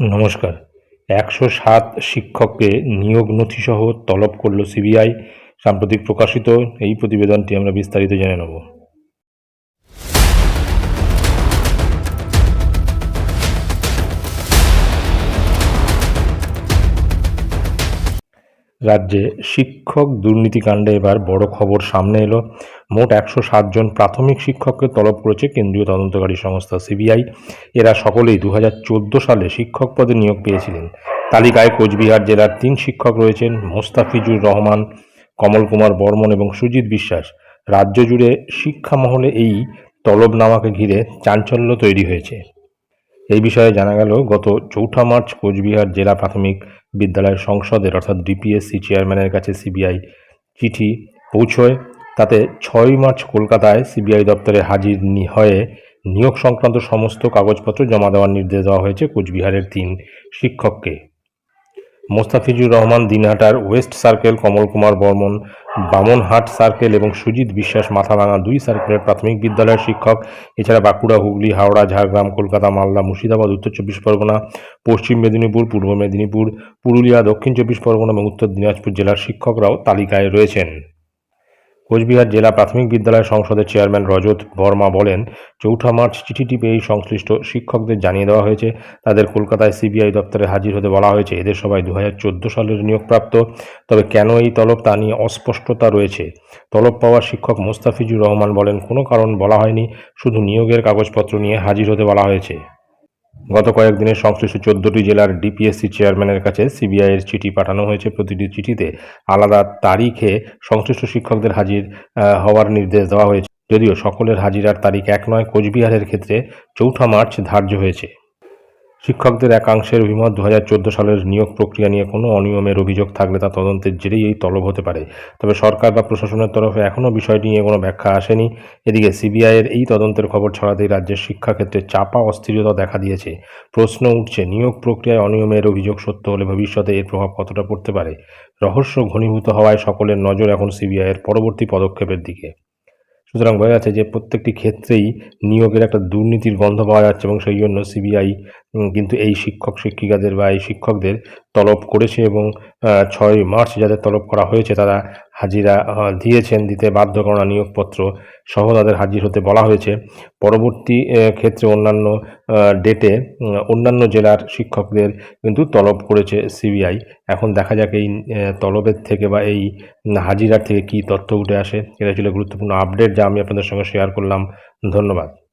নমস্কার। একশো সাত শিক্ষককে নিয়োগ নথিসহ তলব করল সিবিআই। সাম্প্রতিক প্রকাশিত এই প্রতিবেদনটি আমরা বিস্তারিত জেনে নেব। রাজ্যে শিক্ষক দুর্নীতিকাণ্ডে এবার বড় খবর সামনে এলো। মোট একশো জন প্রাথমিক শিক্ষককে তলব করেছে কেন্দ্রীয় তদন্তকারী সংস্থা সিবিআই। এরা সকলেই দু হাজার চোদ্দ সালে শিক্ষক পদে নিয়োগ পেয়েছিলেন। তালিকায় কোচবিহার জেলার তিন শিক্ষক রয়েছেন মোস্তাফিজুর রহমান, কমল কুমার বর্মন এবং সুজিত বিশ্বাস। রাজ্য জুড়ে শিক্ষা মহলে এই তলবনামাকে ঘিরে চাঞ্চল্য তৈরি হয়েছে। এই বিষয়ে জানা গেল, গত চৌঠা মার্চ কোচবিহার জেলা প্রাথমিক বিদ্যালয়ের সংসদের অর্থাৎ ডিপিএসসি চেয়ারম্যানের কাছে সিবিআই চিঠি পৌঁছয়। তাতে ছয় মার্চ কলকাতায় সিবিআই দপ্তরে হাজির হয়ে নিয়োগ সংক্রান্ত সমস্ত কাগজপত্র জমা দেওয়ার নির্দেশ দেওয়া হয়েছে কোচবিহারের তিন শিক্ষককে। Mostafizur Rahman, দিনহাটার west circle, Kamal Kumar Barman, Bamanhat circle এবং সুজিত বিশ্বাস মাথাভাঙা দুই সার্কেলের প্রাথমিক বিদ্যালয়ের শিক্ষক। এছাড়া বাঁকুড়া, হুগলি, হাওড়া, ঝাড়গ্রাম, কলকাতা, মালদা, মুর্শিদাবাদ, উত্তর চব্বিশ পরগনা, পশ্চিম মেদিনীপুর, পূর্ব মেদিনীপুর, পুরুলিয়া, দক্ষিণ চব্বিশ পরগনা এবং উত্তর দিনাজপুর জেলার শিক্ষকরাও তালিকায় রয়েছেন। কোচবিহার জেলা প্রাথমিক বিদ্যালয় সংসদের চেয়ারম্যান রজত বর্মা বলেন, চৌঠা মার্চ চিঠিটি পেয়েই সংশ্লিষ্ট শিক্ষকদের জানিয়ে দেওয়া হয়েছে। তাদের কলকাতায় সিবিআই দপ্তরে হাজির হতে বলা হয়েছে, এদের সবাই দু হাজার চোদ্দ সালের নিয়োগপ্রাপ্ত। তবে কেন এই তলব তা নিয়ে অস্পষ্টতা রয়েছে? তলব পাওয়া শিক্ষক মোস্তাফিজুর রহমান বলেন, কোনো কারণ বলা হয়নি, শুধু নিয়োগের কাগজপত্র নিয়ে হাজির হতে বলা হয়েছে। গত কয়েকদিনে সংশ্লিষ্ট চোদ্দটি জেলার ডিপিএসসি চেয়ারম্যানের কাছে সিবিআইয়ের চিঠি পাঠানো হয়েছে। প্রতিটি চিঠিতে আলাদা তারিখে সংশ্লিষ্ট শিক্ষকদের হাজির হওয়ার নির্দেশ দেওয়া হয়েছে। যদিও সকলের হাজিরার তারিখ এক নয়, কোচবিহারের ক্ষেত্রে চৌঠা মার্চ ধার্য হয়েছে। শিক্ষকদের একাংশের অভিমত দু হাজার চোদ্দ সালের নিয়োগ প্রক্রিয়া নিয়ে কোনো অনিয়মের অভিযোগ থাকলে তা তদন্তের জেরেই এই তলব হতে পারে। তবে সরকার বা প্রশাসনের তরফে এখনও বিষয়টি নিয়ে কোনো ব্যাখ্যা আসেনি। এদিকে সিবিআইয়ের এই তদন্তের খবর ছড়াতেই রাজ্যের শিক্ষাক্ষেত্রে চাপা অস্থিরতা দেখা দিয়েছে। প্রশ্ন উঠছে, নিয়োগ প্রক্রিয়ায় অনিয়মের অভিযোগ সত্য হলে ভবিষ্যতে এর প্রভাব কতটা পড়তে পারে? রহস্য ঘনীভূত হওয়ায় সকলের নজর এখন সিবিআইয়ের পরবর্তী পদক্ষেপের দিকে। সুতরাং বোঝা যাচ্ছে যে প্রত্যেকটি ক্ষেত্রেই নিয়োগের একটা দুর্নীতির গন্ধ পাওয়া যাচ্ছে এবং সেই জন্য সিবিআই কিন্তু এই শিক্ষক শিক্ষিকাদের বা এই শিক্ষকদের তলব করেছে এবং ছয় মার্চ যাদের তলব করা হয়েছে তারা হাজিরা দিয়েছেন, দিতে বাধ্য করা নিয়োগপত্র সহ তাদের হাজির হতে বলা হয়েছে। পরবর্তী ক্ষেত্রে অন্যান্য ডেটে অন্যান্য জেলার শিক্ষকদের কিন্তু তলব করেছে সিবিআই। এখন দেখা যাক এই তলবের থেকে বা এই হাজিরার থেকে কী তথ্য উঠে আসে। এটা ছিল গুরুত্বপূর্ণ আপডেট যা আমি আপনাদের সঙ্গে শেয়ার করলাম। ধন্যবাদ।